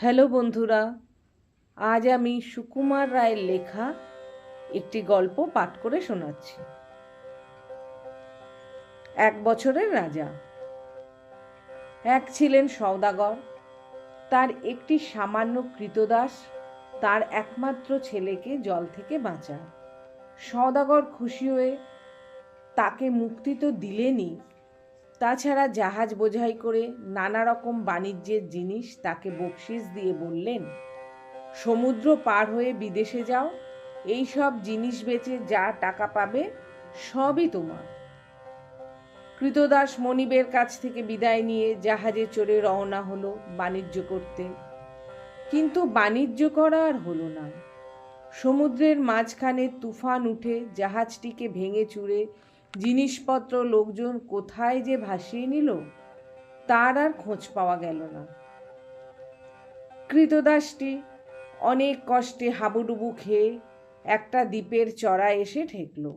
Hello বন্ধুরা, আজ আমি সুকুমার রায়ের লেখা একটি গল্প পাঠ করে শোনাচ্ছি। এক বছরের রাজা। এক ছিলেন সওদাগর, তার একটি সামান্য কৃতদাস, তার একমাত্র ছেলেকে জল থেকে বাঁচায়। সওদাগর খুশি হয়ে তাকে মুক্তি তো দিলেনই তাছাড়া জাহাজ বোঝাই করে নানা রকম বাণিজ্যের জিনিস তাকে বকশিস দিয়ে বললেন, সমুদ্র পার হয়ে বিদেশে যাও, এই সব জিনিস বেচে যা টাকা পাবে সবই তোমার। কৃতদাস মনিবের কাছ থেকে বিদায় নিয়ে জাহাজে চড়ে রওনা হলো বাণিজ্য করতে। কিন্তু বাণিজ্য করা আর হলো না। সমুদ্রের মাঝখানে তুফান উঠে জাহাজটিকে ভেঙে চুরে জিনিসপত্র লোকজন কোথায় যে ভাসিয়ে নিল, তার আর খোঁজ পাওয়া গেল না। কৃতদাসটি অনেক কষ্টে হাবুডুবু খেয়ে একটা দ্বীপের চড়ায় এসে ঠেকল।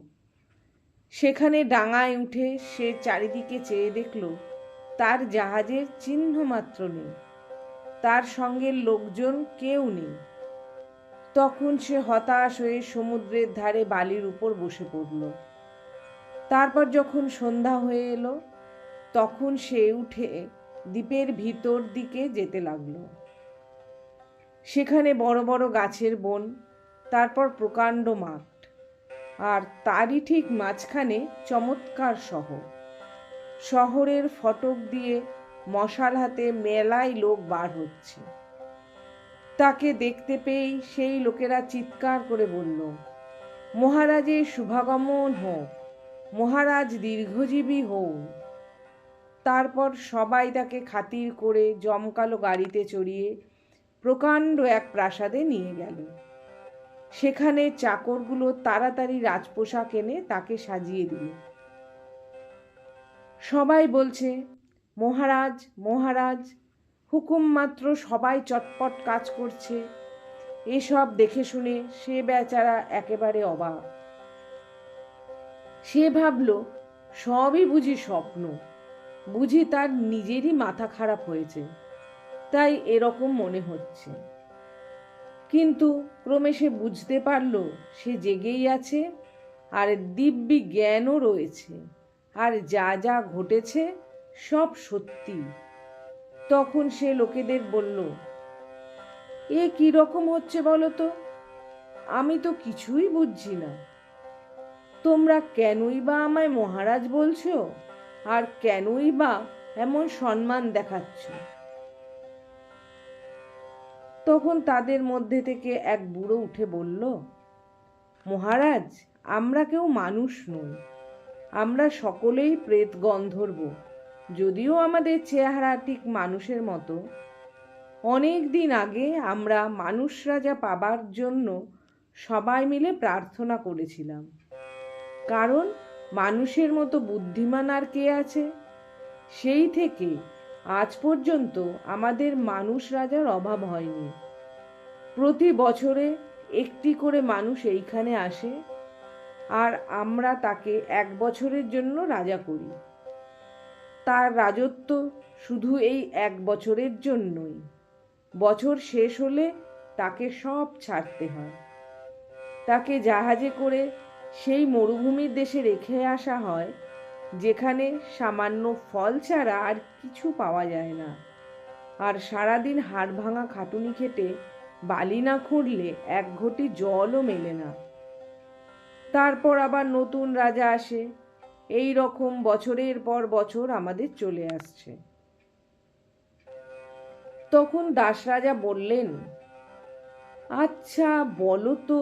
সেখানে ডাঙায় উঠে সে চারিদিকে চেয়ে দেখল, তার জাহাজের চিহ্ন মাত্র নেই। তার সঙ্গে লোকজন কেউ নেই। তখন সে হতাশ হয়ে সমুদ্রের ধারে বালির উপর বসে পড়ল। তারপর যখন সন্ধ্যা হয়ে এলো, তখন সে উঠে দ্বীপের ভিতর দিকে যেতে লাগল। সেখানে বড় বড় গাছের বন, তারপর প্রকাণ্ড মাঠ, আর তারই ঠিক মাঝখানে চমৎকার শহর। শহরের ফটক দিয়ে মশাল হাতে মেলায় লোক বার হচ্ছে। তাকে দেখতে পেয়েই সেই লোকেরা চিৎকার করে বলল, মহারাজের শুভাগমন হোক। মহারাজ দীর্ঘজীবী হও তারপর সবাই তাকে খাতির করে জমকালো গাড়িতে চড়িয়ে প্রকাণ্ড এক প্রাসাদে নিয়ে গেল। সেখানে চাকরগুলো তাড়াতাড়ি রাজপোশাক এনে তাকে সাজিয়ে দিল। সবাই বলছে, মহারাজ মহারাজ, হুকুম মাত্র সবাই চটপট কাজ করছে। এসব দেখে শুনে সে বেচারা একেবারে অবাক। সে ভাবল, সবই বুঝি স্বপ্ন। বুঝি তার নিজেরই মাথা খারাপ হয়েছে। তাই এরকম মনে হচ্ছে। কিন্তু ক্রমে সে বুঝতে পারল, সে জেগেই আছে, আর দিব্যি জ্ঞানও রয়েছে, আর যা যা ঘটেছে সব সত্যি। তখন সে লোকেদের বলল, এ কি রকম হচ্ছে বলো তো? আমি তো কিছুই বুঝছি না। তোমরা কেনই বা আমায় মহারাজ বলছো? আর কেনই বা এমন সম্মান দেখাচ্ছ? তখন তাদের মধ্যে থেকে এক বুড়ো উঠে বলল, মহারাজ, আমরা কেউ মানুষ নই। আমরা সকলেই প্রেত গন্ধর্ব। যদিও আমাদের চেহারা ঠিক মানুষের মতো। অনেক দিন আগে আমরা মানুষ রাজা পাবার জন্য সবাই মিলে প্রার্থনা করেছিলাম। কারণ মানুষের মতো বুদ্ধিমান আর কে আছে? সেই থেকে আজ পর্যন্ত আমাদের মানুষ রাজার অভাব হয়নি। প্রতি বছরে একটি করে মানুষ এইখানে আসে, আর আমরা তাকে এক বছরের জন্য রাজা করি। তার রাজত্ব শুধু এই এক বছরের জন্যই। বছর শেষ হলে তাকে সব ছাড়তে হয়। তাকে জাহাজে করে সেই মরুভূমির দেশে রেখে আসা হয়, যেখানে সামান্য ফল ছাড়া আর কিছু পাওয়া যায় না। আর সারাদিন হাড় ভাঙা খাটুনি খেটে বালি না খুঁড়লে এক ঘটি জলও মেলে না। তারপর আবার নতুন রাজা আসে, এই রকম বছরের পর বছর আমাদের চলে আসছে। তখন দাস রাজা বললেন আচ্ছা বলো তো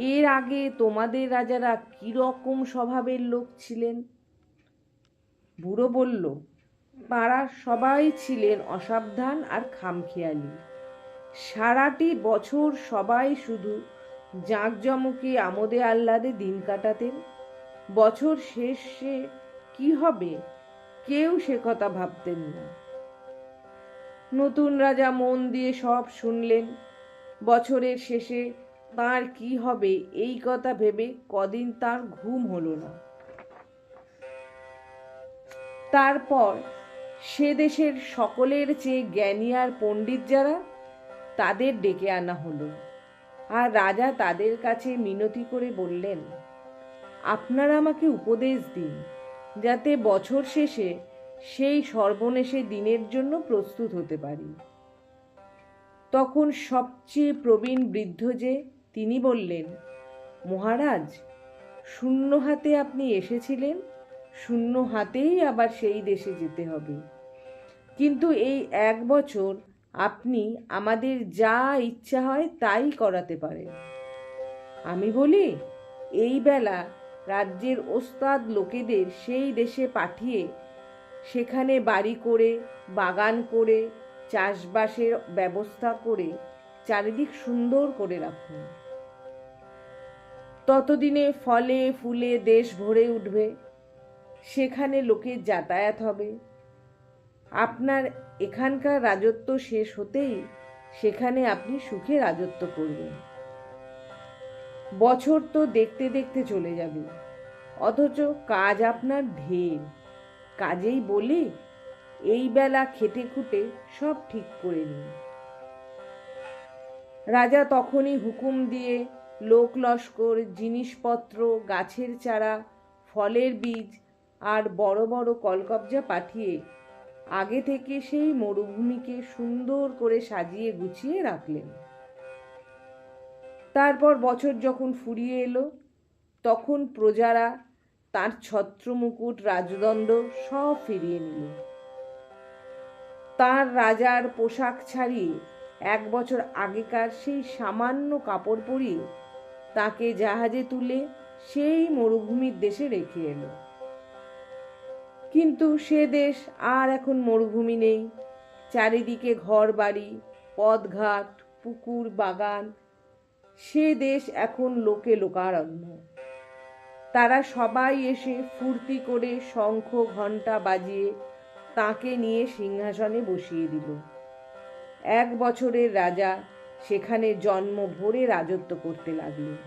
এর আগে তোমাদের রাজারা রকম স্বভাবের লোক ছিলেন? বুড়ো বলল তারা সবাই ছিলেন অসাবধান আর খামখেয়ালি। সারাটি বছর সবাই শুধু জাঁকজমকে আমোদে আহ্লাদে দিন কাটাতেন। বছর শেষে কি হবে কেউ সে কথা ভাবতেন না। নতুন রাজা মন দিয়ে সব শুনলেন। বছরের শেষে তার কি হবে এই কথা ভেবে কদিন তার ঘুম হলো না। তারপর সে দেশের সকলের চেয়ে জ্ঞানী আর পণ্ডিত যারা, তাদের ডেকে আনা হলো। আর রাজা তাদের কাছে মিনতি করে বললেন, আপনারা আমাকে উপদেশ দিন, যাতে বছর শেষে সেই সর্বনেশে দিনের জন্য প্রস্তুত হতে পারি। তখন সবচেয়ে প্রবীণ বৃদ্ধ যে তিনি বললেন, মহারাজ, শূন্য হাতে আপনি এসেছিলেন, শূন্য হাতেই আবার সেই দেশে যেতে হবে। কিন্তু এই এক বছর আপনি আমাদের যা ইচ্ছা হয় তাই করাতে পারেন। আমি বলি, এই বেলা রাজ্যের ওস্তাদ লোকেদের সেই দেশে পাঠিয়ে সেখানে বাড়ি করে, বাগান করে, চাষবাসের ব্যবস্থা করে চারিদিক সুন্দর করে রাখুন। ততদিনে ফলে, ফুলে দেশ ভরে উঠবে। সেখানে লোকের যাতায়াত হবে। আপনার এখানকার রাজত্ব শেষ হতেই সেখানে আপনি সুখে রাজত্ব করবেন। বছর তো দেখতে দেখতে চলে যাবে। অথচ কাজ আপনার ঢের। কাজেই বলি, এই বেলা খেটে খুটে সব ঠিক করে নিন। রাজা তখনই হুকুম দিয়ে লোক লস্কর জিনিসপত্র, গাছের চারা, ফলের বীজ আর বড় বড় কলকবজা পাঠিয়ে আগে থেকে সেই মরুভূমিকে সুন্দর করে সাজিয়ে গুছিয়ে রাখলেন। তারপর বছর যখন ফুরিয়ে এলো, তখন প্রজারা তার ছত্রমুকুট, রাজদণ্ড সব ফিরিয়ে নিল। তার রাজার পোশাক ছাড়িয়ে এক বছর আগেকার সেই সামান্য কাপড় পরিয়ে তাকে জাহাজে তুলে সেই মরুভূমির দেশে রেখে এলো। কিন্তু সে দেশ আর এখন মরুভূমি নেই। চারিদিকে ঘর বাড়ি পথঘাট, পুকুর, বাগান। সে দেশ এখন লোকে লোকারণ্য। তারা সবাই এসে ফুর্তি করে শঙ্খ ঘণ্টা বাজিয়ে তাকে নিয়ে সিংহাসনে বসিয়ে দিল। এক বছরের রাজা সেখানে জন্ম ভরে রাজত্ব করতে লাগলেন